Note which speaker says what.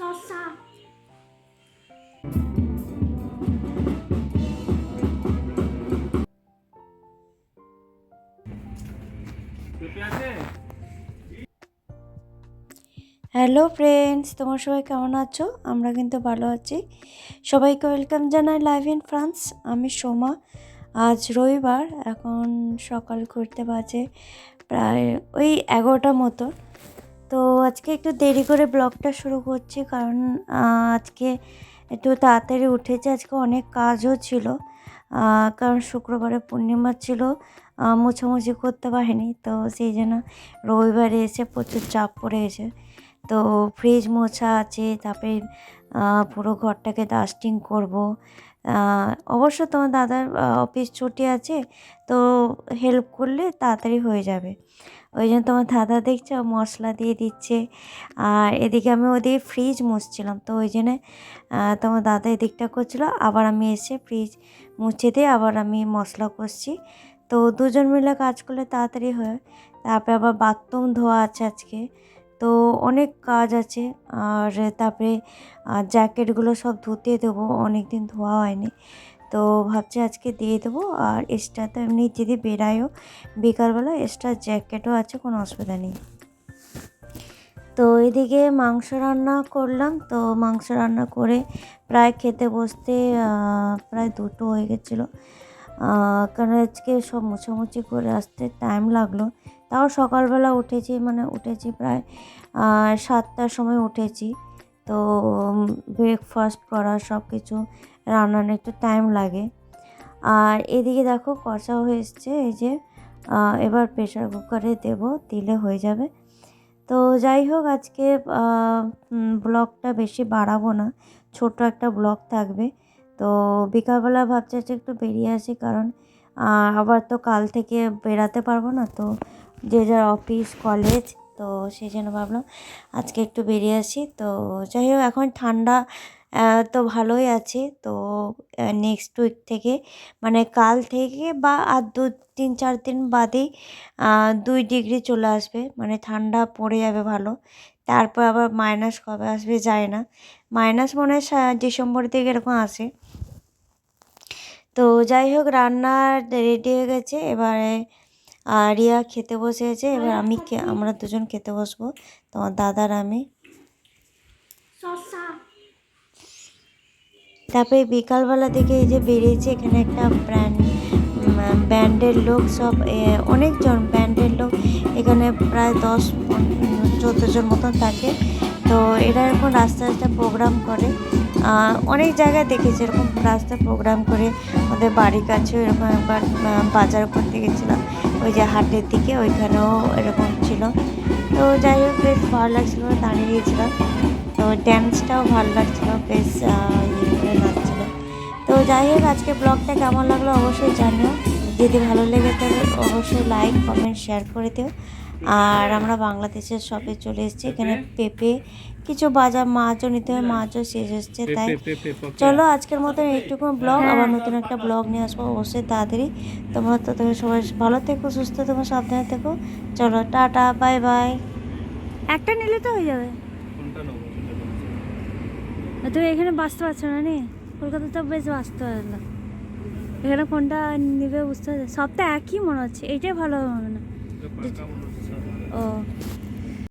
Speaker 1: Hello friends তোমার সবাই কেমন আছো? আমরা কিন্তু ভালো আছি। সবাইকে ওয়েলকাম জানাই লাইভ ইন ফ্রান্স আমি সোমা। আজ রবিবার। এখন সকাল ঘুরতে বাজে প্রায় ওই এগারোটা মতো। তো আজকে একটু দেরি করে ব্লগটা শুরু করছি কারণ আজকে একটু তাড়াতাড়ি উঠেছে। আজকে অনেক কাজও ছিল কারণ শুক্রবারে পূর্ণিমা ছিল মোছামুছি করতে পারিনি। তো সেই জন্য রবিবারে এসে প্রচুর চাপ পড়ে গেছে। তো ফ্রিজ মোছা আছে, তারপরে পুরো ঘরটাকে ডাস্টিং করব। অবশ্য তোমার দাদার অফিস ছুটি আছে, তো হেল্প করলে তাড়াতাড়ি হয়ে যাবে। ওই জন্য তোমার দাদা দেখছে মশলা দিয়ে দিচ্ছে। আর এদিকে আমি ওদিকে ফ্রিজ মুছছিলাম, তো ওই জন্যে তোমার দাদা এদিকটা করছিল, আবার আমি এসে ফ্রিজ মুছে দিয়ে আবার আমি মশলা কষছি। তো দুজন মিলে কাজ করলে তাড়াতাড়ি হয়। তারপরে আবার বাথরুম ধোয়া আছে আজকে। তো অনেক কাজ আছে। আর তারপরে জ্যাকেটগুলো সব ধুতে দেবো অনেক দিন ধোয়া হয়নি। তো ভাবছি আজকে দিয়ে দেবো, আর এক্সট্রা তো এমনি যদি বেরায়ও বিকালবেলা এক্সট্রা জ্যাকেটও আছে, কোনো অসুবিধা নেই। তো এদিকে মাংস রান্না করলাম, তো মাংস রান্না করে প্রায় খেতে বসতে প্রায় দুটো হয়ে গেছিল। কারণ আজকে সব মোছামুছি করে আসতে টাইম লাগল। তাও সকালবেলা উঠেছি মানে উঠেছি প্রায় সাতটার সময় উঠেছি। তো ব্রেকফাস্ট করা সব কিছু রান্নার একটু টাইম লাগে। আর এদিকে দেখো কষা হয়ে এসছে এই যে এবার প্রেশার কুকারে দেবো, দিলে হয়ে যাবে। তো যাই হোক আজকে ব্লগটা বেশি বাড়াবো না ছোট একটা ব্লগ থাকবে। তো বিকালবেলা ভাবছি একটু বেরিয়ে আসি, কারণ আবার তো কাল থেকে বেরাতে পারব না, তো যে যার অফিস কলেজ তো সেই জন্য ভাবলাম আজকে একটু বেরিয়ে আসি। তো যাই হোক, এখন ঠান্ডা তো ভালোই আছে। তো নেক্সট উইক থেকে মানে কাল থেকে বা আর দু, তিন, চার দিন বাদেই দুই ডিগ্রি চলে আসবে। মানে ঠান্ডা পড়ে যাবে ভালো। তারপর আবার মাইনাস কবে আসবে যায় না। মাইনাস মনে হয় ডিসেম্বর থেকে এরকম আসে। তো যাই হোক, রান্না রেডি হয়ে গেছে। এবারে আহ, রিয়া খেতে বসে গেছে এবার আমি আমরা দুজন খেতে বসবো। তোমার দাদার আমি। তারপরে বিকালবেলা থেকে এই যে বেরিয়েছে এখানে একটা ব্র্যান্ড ব্যান্ডের লোক সব অনেকজন ব্যান্ডের লোক এখানে প্রায় দশ চোদ্দ জন মতন থাকে। তো এরা এরকম রাস্তা রাস্তা প্রোগ্রাম করে। অনেক জায়গায় দেখেছি এরকম রাস্তায় প্রোগ্রাম করে। ওদের বাড়ির কাছেও এরকম একবার বাজার করতে গেছিলাম। ওই যে হাটের দিকে, ওইখানেও এরকম ছিল। তো যাই হোক, বেশ ভালো লাগছিল, দাঁড়িয়ে গিয়েছিলাম। তো ড্যান্সটাও ভালো লাগছিল, বেশ ইয়ে নাচছিলো তো যাই হোক, আজকে ব্লগটা কেমন লাগল অবশ্যই জানিও। যদি ভালো লেগে থাকে, অবশ্যই লাইক কমেন্ট শেয়ার করে দিও। আর আমরা বাংলাদেশের শপে চলে এসেছি। এখানে পেঁপে কিছু বাজার মাছও নিতে হয় মাছও শেষ হচ্ছে তাই চলো আজকের মতন এইটুকু ব্লগ আবার নতুন একটা ব্লগ নিয়ে আসব অবশ্যই তাড়াতাড়ি। তোমরা তো তুমি সবাই ভালো থেকো সুস্থ থেকো সাবধানে থেকো। চলো টাটা বাই বাই
Speaker 2: একটা নিলে তো হয়ে যাবে। তুমি এখানে বাঁচতে পারছ না নি? কলকাতাতে তো বেশ বাঁচতে পারল এখানে কোনটা নিবে বুঝতে পারছ? সব তো একই মনে হচ্ছে এটাই ভালো হবে না 嗯。